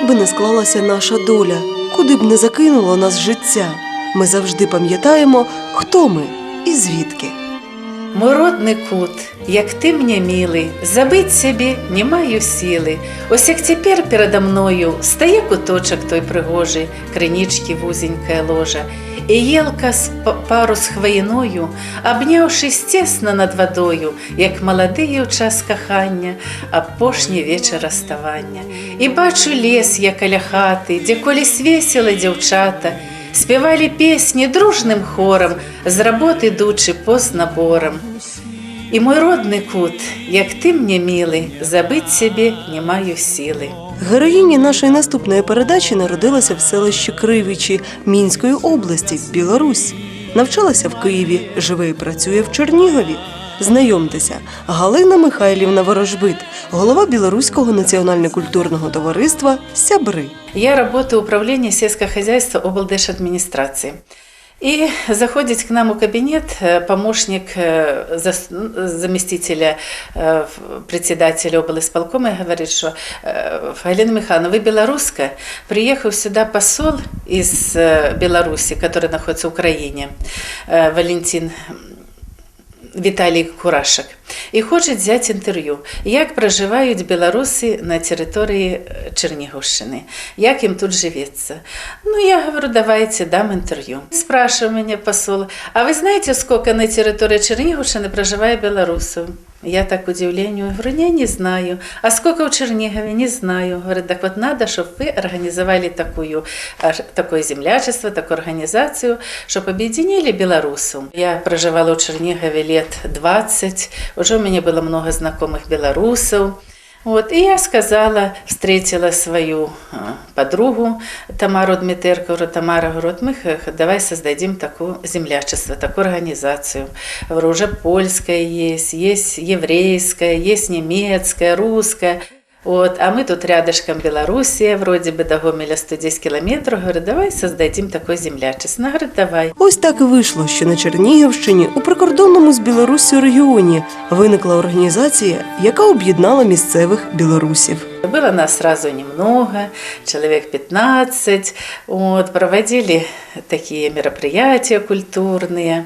Як би не склалася наша доля, куди б не закинуло нас життя, ми завжди пам'ятаємо, хто ми і звідки. Мой родний кут, як ти мені милий, забить собі не маю сили. Ось як тепер передо мною стає куточок той пригожий, кринічки вузенькая ложа, і єлка з пару з хвоїною, обнявшись тесно над водою, як молодий у час кохання, а пошні вечір розставання. І бачу лес, як аля хати, де колись весело дівчата, Співали пісні дружним хором, з роботи йдучи по знаборам. І мой родний кут, як ти мені милий, забить собі не маю сили. Героїні нашої наступної передачі народилася в селищі Кривичі Мінської області, Білорусь. Навчалася в Києві, живе і працює в Чернігові. Знайомтеся, Галина Михайлівна Ворожбит, голова Білоруського національно-культурного товариства Сябри. Я работаю в управлении сельского хозяйства облдержадминистрации. И заходит к нам в кабинет э, помощник э, зас- ну, заместителя э, в- председателя облисполкома и говорит, что э, Галина Михайловна, вы белорусская, приехал сюда посол из э, Беларуси, который находится в Украине, э, Валентин Віталій Курашек і хоче взяти інтерв'ю, як проживають білоруси на території е, Чернігівщини, як їм тут живеться. Ну, я говорю, давайте дам інтерв'ю. Спрашиває мене посол, а ви знаєте, скільки на території Чернігівщини проживає білорусів? Я так удивлению говорю, я не знаю. А сколько в Чернигове? Не знаю. Говорит, так вот надо, чтобы вы организовали такую, а, такое землячество, такую организацию, чтобы объединили белорусов. Я проживала в Чернигове лет 20, уже у меня было много знакомых белорусов. Вот, І я сказала, встретила свою подругу Тамару Дмитерко, Тамара, говорю, вот мы давай создадим такое землячество, такую организацию. Говорю, уже польская есть, есть еврейская, есть немецкая, русская. Вот, а мы тут рядышком Белоруссия, вроде бы до Гомеля 110 километров. Говорю, давай создадим такое землячество. Она говорит, давай. Ось так і вийшло, що на Чернігівщині, у прикордонному з Білоруссю регіоні, виникла організація, яка об'єднала місцевих білорусів. Было нас сразу немного, человек 15. Вот, проводили такие мероприятия культурные.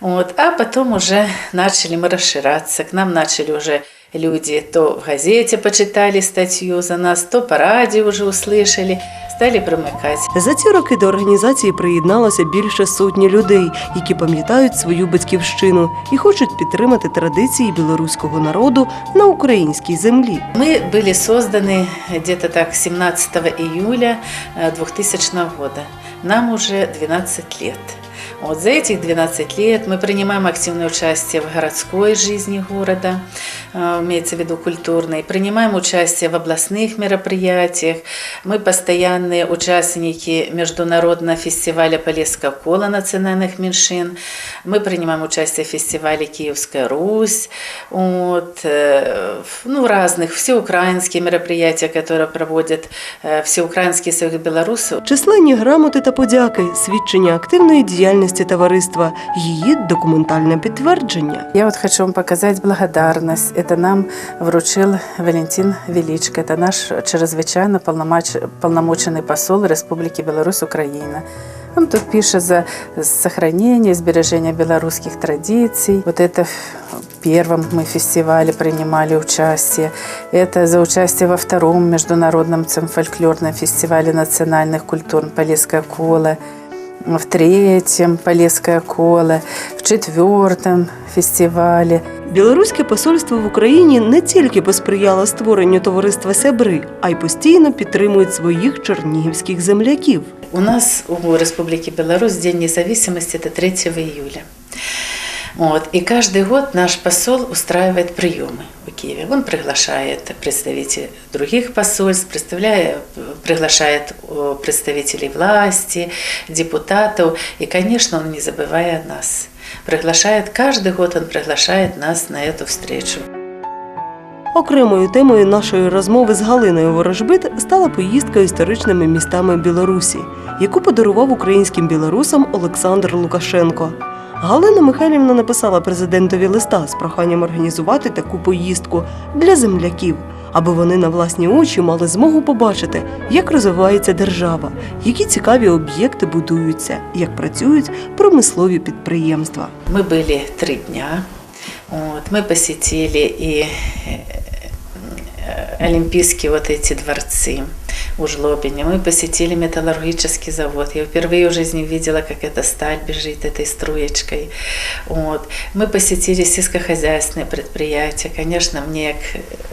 Вот, а потом уже начали мы расширяться. К нам начали уже люди то в газете почитали статью за нас, то по радио уже услышали, стали примыкать. За ці роки до організації приєдналося більше сотні людей, які пам'ятають свою батьківщину і хочуть підтримати традиції білоруського народу на українській землі. Мы были созданы где-то так 17 июля э, 2000 года. Нам уже 12 лет. Вот за этих 12 лет мы принимаем активное участие в городской жизни города, э, имеется в виду культурной, принимаем участие в областных мероприятиях. Мы постоянные участники международного фестиваля Полесского кола национальных меньшин. Мы принимаем участие в фестивале Киевская Русь, вот, э, в- ну, разных, всеукраинские мероприятия, которые проводят э, Всеукраинский союз белорусов. Численні грамоти та подяки, свідчення активної діяльності товариства, її документальне підтвердження. Я вот хочу вам показать благодарность. Это нам вручил Валентин Величко. Это наш чрезвычайно полномоч- полномоченный посол Республики Беларусь Украина. Он тут пишет за сохранение, сбережение белорусских традиций. Вот это в первом мы фестивале принимали участие. Это за участие во втором международном цем- фольклорном фестивале национальных культур Полесская кола в третьем Полесское коло, в четвертом фестивале. Білоруське посольство в Україні не тільки посприяло створенню товариства Сябри, а й постійно підтримують своїх чернігівських земляків. У нас у Республіки Білорусь День независимости це 3 июля. Вот. И каждый год наш посол устраивает приемы в Киеве. Он приглашает представителей других посольств, представляя, приглашает э, представителей власти, депутатов. И, конечно, он не забывая о нас. Приглашает, каждый год он приглашает нас на эту встречу. Окремою темою нашої розмови з Галиною Ворожбит стала поїздка історичними містами Білорусі, яку подарував українським білорусам Олександр Лукашенко. Галина Михайлівна написала президентові листа з проханням організувати таку поїздку для земляків. аби вони на власні очі мали змогу побачити, як розвивається держава, які цікаві об'єкти будуються, як працюють промислові підприємства. Мы были три дня. Вот, мы посетили и э, олимпийские вот эти дворцы У Жлобине. Мы посетили металлургический завод. Я впервые в жизни видела, как эта сталь бежит этой струечкой. Вот. Мы посетили сельскохозяйственные предприятия. Конечно, мне,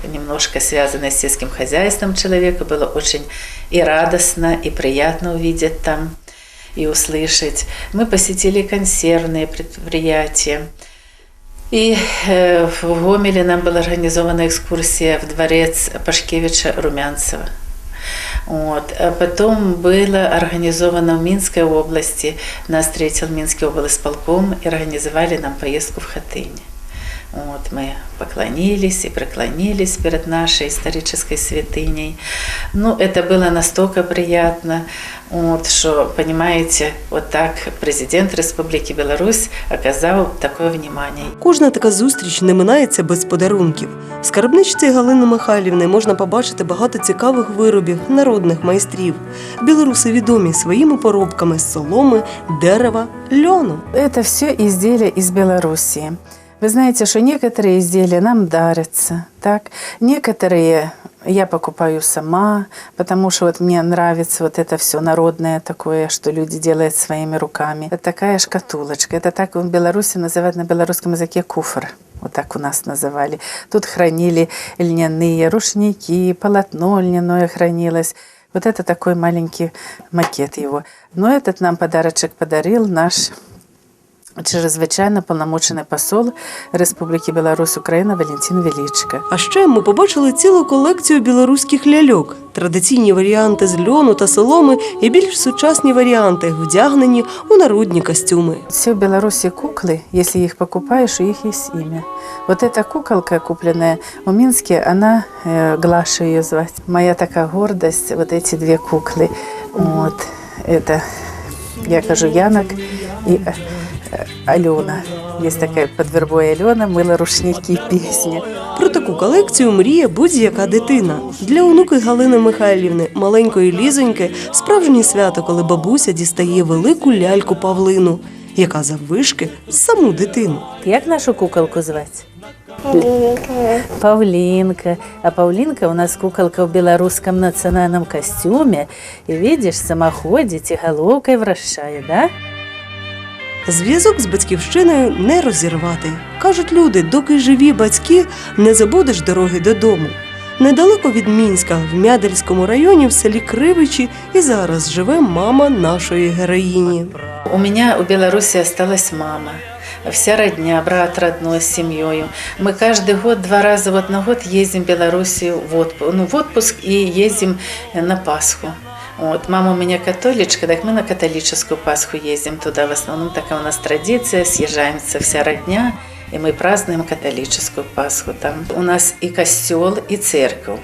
немножко связанной с сельским хозяйством человека, было очень и радостно, и приятно увидеть там и услышать. Мы посетили консервные предприятия. И э, в Гомеле нам была организована экскурсия в дворец Пашкевича Румянцева. Вот. А потом было организовано в Минской области, нас встретил Минский облсполком и организовали нам поездку в Хатынь. Вот, мы поклонились и преклонились перед нашей исторической святыней. Ну, это было настолько приятно, вот, что, понимаете, вот так президент Республики Беларусь оказал такое внимание. Кожна така зустріч не минається без подарунків. В скарбничці Галини Михайлівни можна побачити багато цікавих виробів народних майстрів. Білоруси відомі своїми поробками з соломи, дерева, льону. Это все изделия из Белоруссии. Вы знаете, что некоторые изделия нам дарятся, так? Некоторые я покупаю сама, потому что вот мне нравится вот это все народное такое, что люди делают своими руками. Это такая шкатулочка. Это так в Беларуси называют на белорусском языке куфр. Вот так у нас называли. Тут хранили льняные рушники, полотно льняное хранилось. Вот это такой маленький макет его. Но этот нам подарочек подарил наш чрезвичайно полномочений посол Республіки Білорусь Україна Валентин Величко. А ще ми побачили цілу колекцію білоруських ляльок, традиційні варіанти з льону та соломи і більш сучасні варіанти, вдягнені у народні костюми. Все в Беларуси куклы, если их покупаешь, у них есть имя. Вот эта куколка, купленная в Минске, она э, Глаша ее звать. Моя такая гордость, вот эти две куклы. Вот, это, я кажу, Янок и э, э, Алена. Есть такая под вербой Алена, мыла рушники, песня. Про таку колекцію мріє будь-яка дитина. Для онуки Галини Михайлівни, маленької лізоньки, справжнє свято, коли бабуся дістає велику ляльку Павлину, яка заввишки саму дитину. Як нашу куколку звать? Павлинка. А Павлинка у нас куколка в белорусском национальном костюме. И видишь, сама ходит и головкой вращает, да? Зв'язок з батьківщиною не розірвати. Кажуть люди, доки живі батьки, не забудеш дороги додому. Недалеко від Мінська, в Мядельському районі, в селі Кривичі, і зараз живе мама нашої героїні. У меня у Беларуси осталась мама. Вся родня, брат родной с семьей. Мы каждый год, два раза вот на год ездим в Белоруссию в отпуск, ну, в отпуск и ездим на Пасху. Вот, мама у меня католичка, так мы на католическую Пасху ездим туда. В основном такая у нас традиция, съезжаемся вся родня, и мы празднуем католическую Пасху там. У нас и костел, и церковь.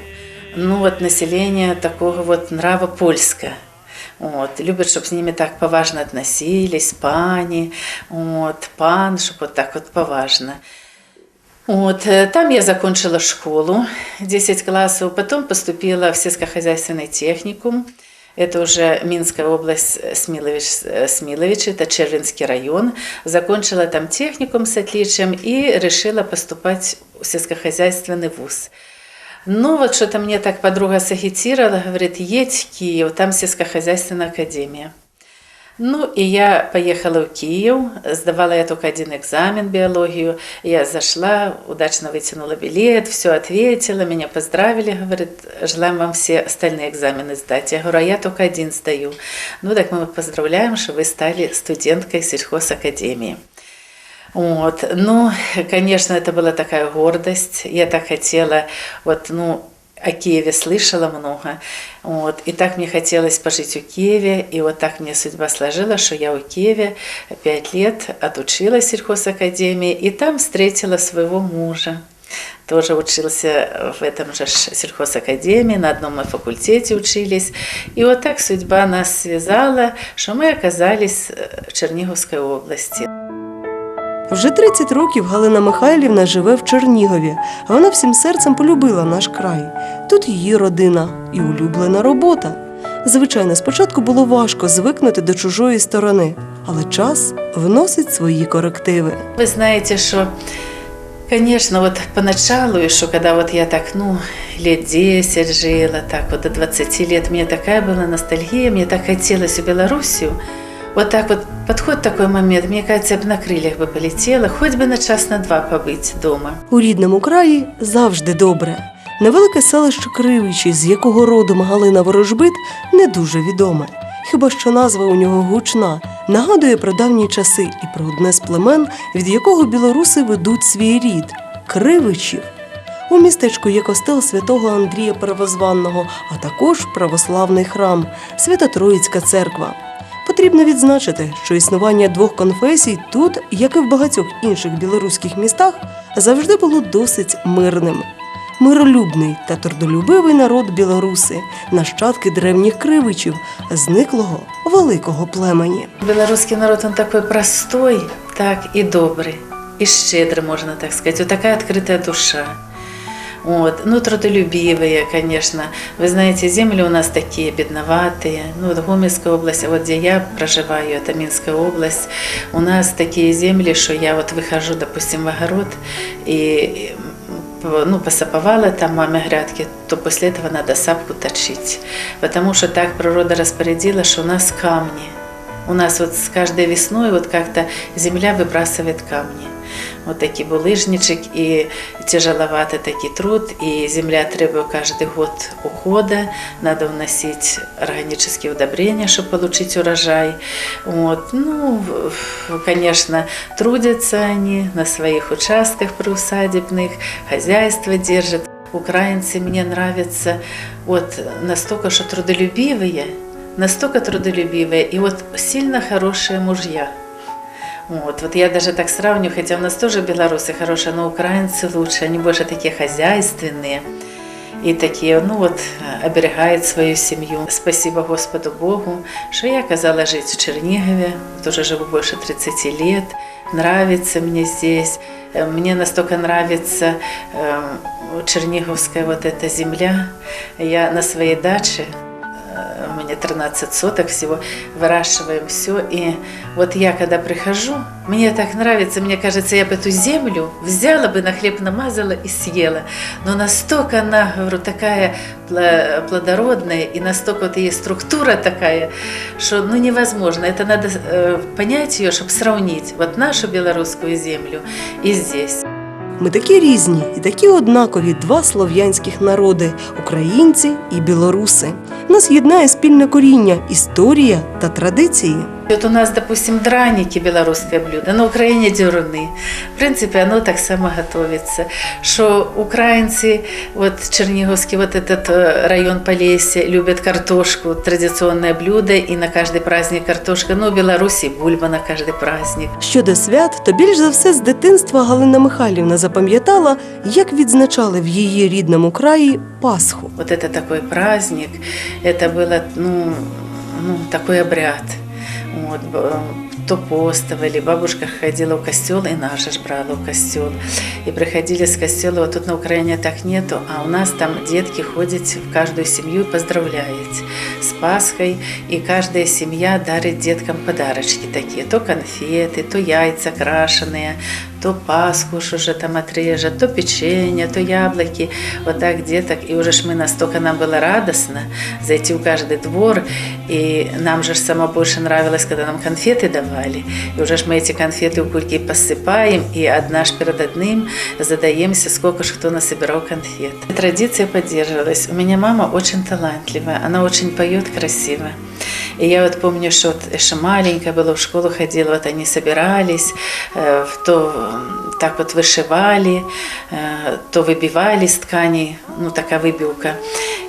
Ну вот население такого вот нрава польское. Вот, любят, чтобы с ними так поважно относились, пани, вот, пан, чтобы вот так вот поважно. Вот, э, там я закончила школу, 10 классов, потом поступила в сельскохозяйственный техникум. Это уже Минская область, э, Смилович, э, Смилович, это Червинский район. Закончила там техникум с отличием и решила поступать в сельскохозяйственный вуз. Ну, вот что-то мне так подруга сагитировала, говорит, едь в Киев, там сельскохозяйственная академия. Ну, и я поехала в Киев, сдавала я только один экзамен, биологию. Я зашла, удачно вытянула билет, все ответила, меня поздравили, говорит, желаем вам все остальные экзамены сдать. Я говорю, а я только один сдаю. Ну, так мы поздравляем, что вы стали студенткой сельхозакадемии. Вот. Ну, конечно, это была такая гордость. Я так хотела, вот, ну, о Киеве слышала много. Вот. И так мне хотелось пожить в Киеве. И вот так мне судьба сложила, что я в Киеве пять лет отучилась в сельхозакадемии. И там встретила своего мужа. Тоже учился в этом же ш- сельхозакадемии, на одном мы факультете учились. И вот так судьба нас связала, что мы оказались э, в Черниговской области. Вже 30 років Галина Михайлівна живе в Чернігові. Вона всім серцем полюбила наш край. Тут її родина і улюблена робота. Звичайно, спочатку було важко звикнути до чужої сторони, але час вносить свої корективи. Вы знаете, что, конечно, вот поначалу, еще когда вот я так, ну, лет 10 жила, так вот до 20 лет, мне такая была ностальгия, мне так хотелось в Белоруссию. Вот так вот подходит такой момент, мне кажется, я бы на крыльях бы полетела, хоть бы на час, на два побыть дома. У рідному краї завжди добре. Невелике селище Кривичі, з якого родом Галина Ворожбит, не дуже відоме. Хіба що назва у нього гучна, нагадує про давні часи і про одне з племен, від якого білоруси ведуть свій рід Кривичів. У містечку є костел святого Андрія Первозванного, а також православний храм Свято-Троїцька церква. Потрібно відзначити, що існування двох конфесій тут, як і в багатьох інших білоруських містах, завжди було досить мирним. Миролюбний та трудолюбивий народ білоруси, нащадки древніх кривичів, зниклого великого племені. Белорусский народ, он такой простой, так и добрый, и щедрый, можно так сказать. Вот такая открытая душа. Вот. Ну, трудолюбивые, конечно. Вы знаете, земли у нас такие бедноватые. Ну, вот Гомельская область, а вот где я проживаю, это Минская область, у нас такие земли, что я вот выхожу, допустим, в огород и ну, посаповала там маме грядки, то после этого надо сапку точить. Потому что так природа распорядила, что у нас камни. У нас вот с каждой весной вот как-то земля выбрасывает камни. Вот такие булыжничек и тяжеловатый такой труд, и земля требует каждый год ухода, надо вносить органические удобрения, чтобы получить урожай. Вот. Ну, в- конечно, трудятся они на своих участках приусадебных, хозяйство держат. Украинцы мне нравятся вот настолько, что трудолюбивые, настолько трудолюбивые и вот сильно хорошие мужья. Вот, вот я даже так сравню, хотя у нас тоже белорусы хорошие, но украинцы лучше, они больше такие хозяйственные и такие, ну вот, оберегают свою семью. Спасибо Господу Богу, что я оказалась жить в Чернигове, тоже живу больше 30 лет, нравится мне здесь, Э, мне настолько нравится э, черниговская вот эта земля. Я на своей даче Э, у меня 13 соток всего, выращиваем все. И вот я когда прихожу, мне так нравится, мне кажется, я бы эту землю взяла бы, на хлеб намазала и съела. Но настолько она, говорю, такая пла- плодородная, и настолько вот ее структура такая, что ну невозможно. Это надо э, понять ее, чтобы сравнить вот нашу белорусскую землю и здесь. Ми такі різні і такі однакові два слов'янських народи українці і білоруси. Нас єднає спільне коріння, історія та традиції. Вот у нас, допустим, драники, белорусское блюдо, на Украине дюруны. В принципе, оно так само готовится. Что украинцы, вот Черниговский, вот этот э, район Полесья, любят картошку, традиционное блюдо, и на каждый праздник картошка. Ну, в Беларуси бульба на каждый праздник. Щодо свят, то більш за все з дитинства Галина Михайлівна запам'ятала, як відзначали в її рідному краї Пасху. Вот это такой праздник, это было, ну, ну такой обряд. Вот, то поставили, бабушка ходила в костел, и наша ж брала в костел. И приходили с костела, вот тут на Украине так нету, а у нас там детки ходят в каждую семью и поздравляют с Пасхой, и каждая семья дарит деткам подарочки такие, то конфеты, то яйца крашеные, то Пасху ж уже там отрежет, то печенье, то яблоки, вот так деток. И уже ж мы настолько нам было радостно зайти в каждый двор, и нам же ж само больше нравилось, когда нам конфеты давали. И уже ж мы эти конфеты в кульки посыпаем, и одна ж перед одним задаемся, сколько ж кто насобирал конфет. Традиция поддерживалась. У меня мама очень талантливая, она очень поет красиво. И я вот помню, что вот еще маленькая была, в школу ходила, вот они собирались, э, в то м, так вот вышивали, э, то выбивали из ткани, ну такая выбивка.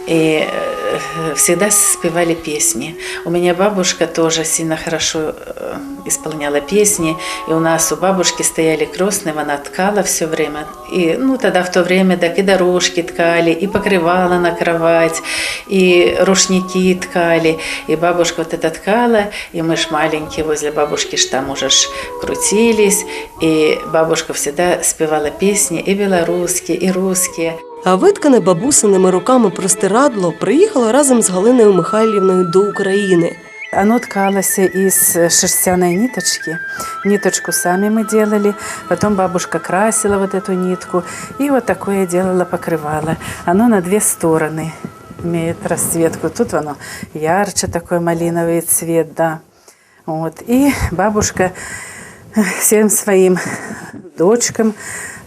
И э, всегда спевали песни. У меня бабушка тоже сильно хорошо э, исполняла песни, и у нас у бабушки стояли крестные, она ткала все время. И, ну, тогда в то время так и дорожки ткали, и покрывала на кровать, и рушники ткали, и бабушка вот это ткала, и мы ж маленькие возле бабушки ж там уже ж крутились, и бабушка всегда спевала песни и белорусские, и русские. А виткане бабусиними руками простирадло приїхало разом з Галиною Михайлівною до України. Оно ткалось из шерстяной ниточки. Ниточку сами мы делали, потом бабушка красила вот эту нитку и вот такое делала покрывало. Оно на две стороны имеет расцветку. Тут оно ярче такой малиновый цвет, да. Вот. И бабушка всем своим дочкам э,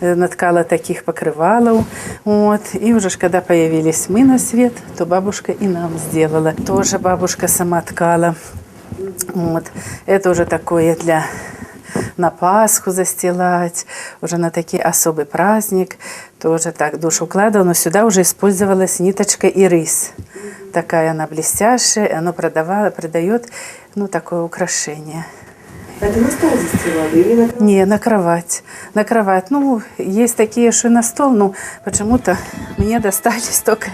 наткала таких покрывалов. Вот. И уже ж когда появились мы на свет, то бабушка и нам сделала. Тоже бабушка сама ткала. Вот. Это уже такое для на Пасху застилать, уже на такой особый праздник. Тоже так душу укладывала, но сюда уже использовалась ниточка и рис. Такая она блестящая, и оно продавала, продает ну, такое украшение. Это на стол застилали или на Не, на кровать. На кровать. Ну, есть такие, что на стол, но почему-то мне достались только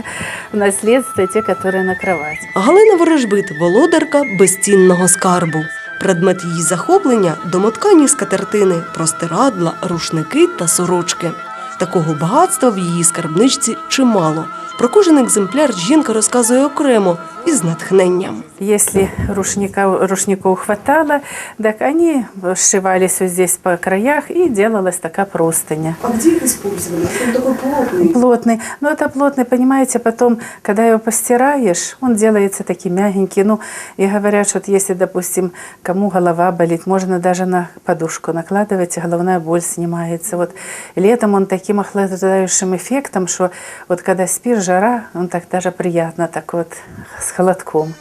в наследство те, которые на кровать. Галина Ворожбит – володарка безцінного скарбу. Предмет її захоплення – домоткані скатертини, простирадла, рушники та сорочки. Такого багатства в її скарбничці чимало. Про кожен екземпляр жінка розказує окремо і з натхненням. Если рушника, рушников хватало, так они сшивались вот здесь по краях и делалась такая простыня. А где их использовали? Он такой плотный. Плотный. Но это плотный, понимаете, потом, когда его постираешь, он делается таким мягенький. Ну, и говорят, что вот если, допустим, кому голова болит, можно даже на подушку накладывать, и головная боль снимается. Вот летом он таким охлаждающим эффектом, что вот когда спишь, жара, он так даже приятно, так вот с холодком.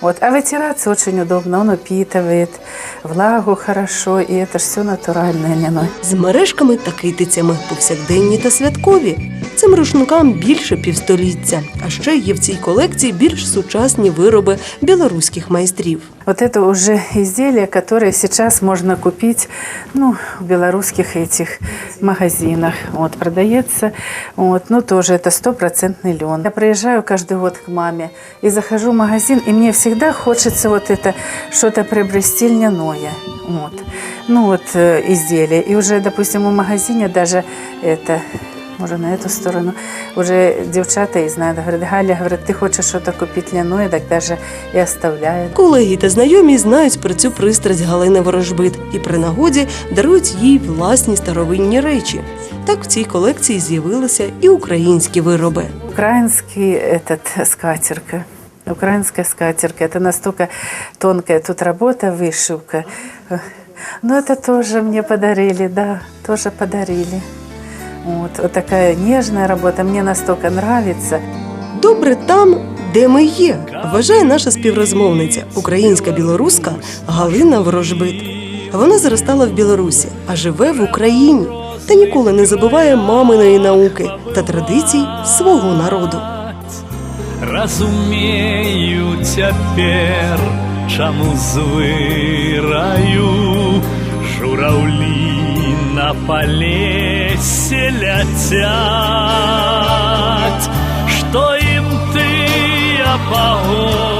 Вот. А вытираться очень удобно, он упитывает влагу хорошо, и это ж все натуральное льняное. З мережками та китицями повсякденні та святкові. Цим рушникам більше півстоліття. А ще є в цій колекції більш сучасні вироби білоруських майстрів. Вот это уже изделия, которые сейчас можно купить ну, в белорусских этих магазинах. Вот, продается. Вот, ну, тоже это стопроцентный лен. Я приезжаю каждый год к маме и захожу в магазин, и мне всегда хочется вот это что-то приобрести льняное. Вот. Ну, вот э, изделие. И уже, допустим, в магазине даже это Може, на эту сторону. Уже дівчата і знають, говорять, Галя, говорить, ти хочеш щось купити ляное, так даже і оставляють. Колеги та знайомі знають про цю пристрасть Галини Ворожбит і при нагоді дарують їй власні старовинні речі. Так в цій колекції з'явилися і українські вироби. Украинский этот скатерка. Украинская скатерка. Это настолько тонкая тут работа, вышивка. Но это тоже мне подарили, да, тоже подарили. Вот, вот такая нежная работа, мне настолько нравится. Добре там, де ми є, вважає наша співрозмовниця, українська білоруска Галина Ворожбит. Вона зростала в Білорусі, а живе в Україні та ніколи не забуває маминої науки та традицій свого народу. Разумею цяпер, чаму звыраю жураўлі на палесе ляцяць, што ім тыя пагоны